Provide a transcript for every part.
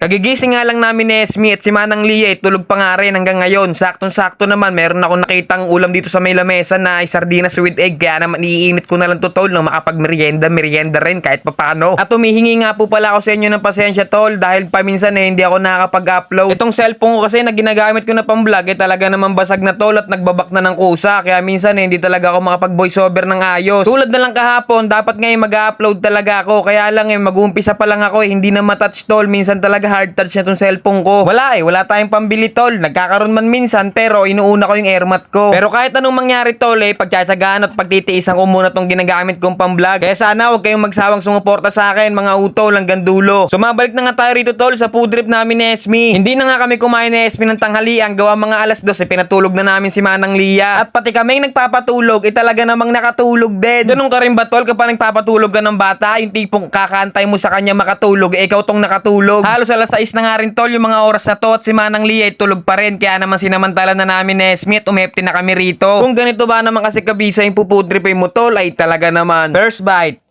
Kagigising nga lang namin ni Esmi at si Manang Lia eh, tulog pa nga rin hanggang ngayon. Saktong-sakto naman, meron ako nakitang ulam dito sa may lamesa na ay sardinas with egg. Kaya naman iinit ko na lang to tol nang makapag-merienda, merienda rin kahit papano. At humihingi nga po pala ako sa inyo ng pasensya tol dahil paminsan eh hindi ako nakakapag-upload. Itong cellphone ko kasi na ginagamit ko na pang vlog eh talaga naman basag na tol at nagbabak na ng kusa. Kaya minsan eh hindi talaga ako makapag voiceover ng ayos. Tulad na lang kahapon, dapat ngayon mag-upload talaga ako. Kaya lang eh mag-uumpisa pa lang ako eh hindi na matouch tol. Minsan talaga hard touch na tong cellphone ko. Wala eh, wala tayong pambili tol. Nagkakaroon man minsan pero inuuna ko yung airmat ko. Pero kahit anong mangyari tol eh, pagtsatsagaan at pagtitiisan ko muna tong ginagamit kong pang-vlog. Kaya sana huwag kayong magsawang sumuporta sa akin mga utol hanggang dulo. Sumabalik na nga tayo rito tol sa food trip namin ni Esmi. Hindi na nga kami kumain ni Esmi ng tanghalian gawa mga alas 12 eh, pinatulog na namin si Manang Lia. At pati kaming nagpapatulog, eh talaga namang nakatulog din. Ganun ka rin ba tol kapag nagpapatulog ka ng bata, yung tipong kakaantay mo sa kanya makatulog, eh ikaw tong nakatulog. Halos 6 na nga rin tol yung mga oras na to at si Manang Lia ay tulog pa rin. Kaya naman sinamantala na namin ni Esmi at umepti na kami rito. Kung ganito ba naman kasi kabisa yung pupudripin mo tol, ay talaga naman. First bite.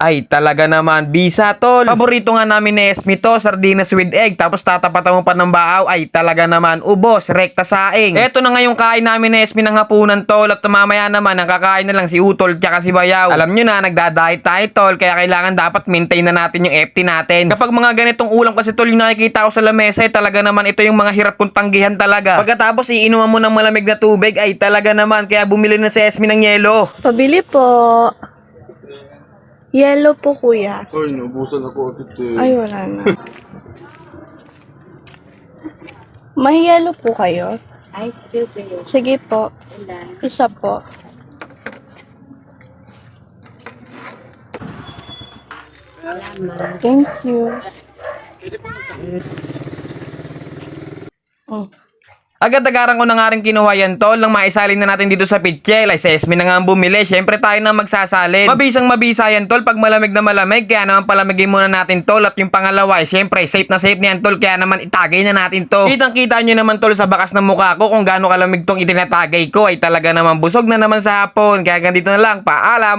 Ay, talaga naman. Bisa, tol. Paborito nga namin ni Esmi to, sardinas with egg. Tapos tatapatan mo pa ng baaw. Ay, talaga naman. Ubos, rekta saing. Eto na nga yung kain namin ni Esmi ng hapunan, tol. At mamaya naman, ang kakain na lang si Utol tsaka si Bayaw. Alam nyo na, nagda-diet tayo, tol. Kaya kailangan dapat maintain na natin yung FT natin. Kapag mga ganitong ulam kasi, tol, yung nakikita ko sa lamesa, eh, talaga naman ito yung mga hirap kong tanggihan talaga. Pagkatapos, iinuman mo ng malamig na tubig, ay talaga naman. Kaya bumili na si Esmi ng yelo. Pabili po. Yellow po, kuya. Ay, naubusan ako agad eh. Ay, wala na. May yellow po kayo? Ay, stupid. Sige po. Ilan? Isa po. Salamat. Thank you. Oh. Agad-agaran ko na nga rin kinuha yan tol nang maisalin na natin dito sa pitchel. Ay, Sesmi na nga ang bumili. Siyempre tayo na magsasalin. Mabisang mabisa yan tol pag malamig na malamig. Kaya naman palamigin muna natin tol. At yung pangalawa, ay siyempre safe na safe niyan tol. Kaya naman itagay na natin to. Kitang kita nyo naman tol sa bakas ng mukha ko kung gaano kalamig tong itinatagay ko. Ay talaga naman busog na naman sa hapon. Kaya ganito na lang. Paalam.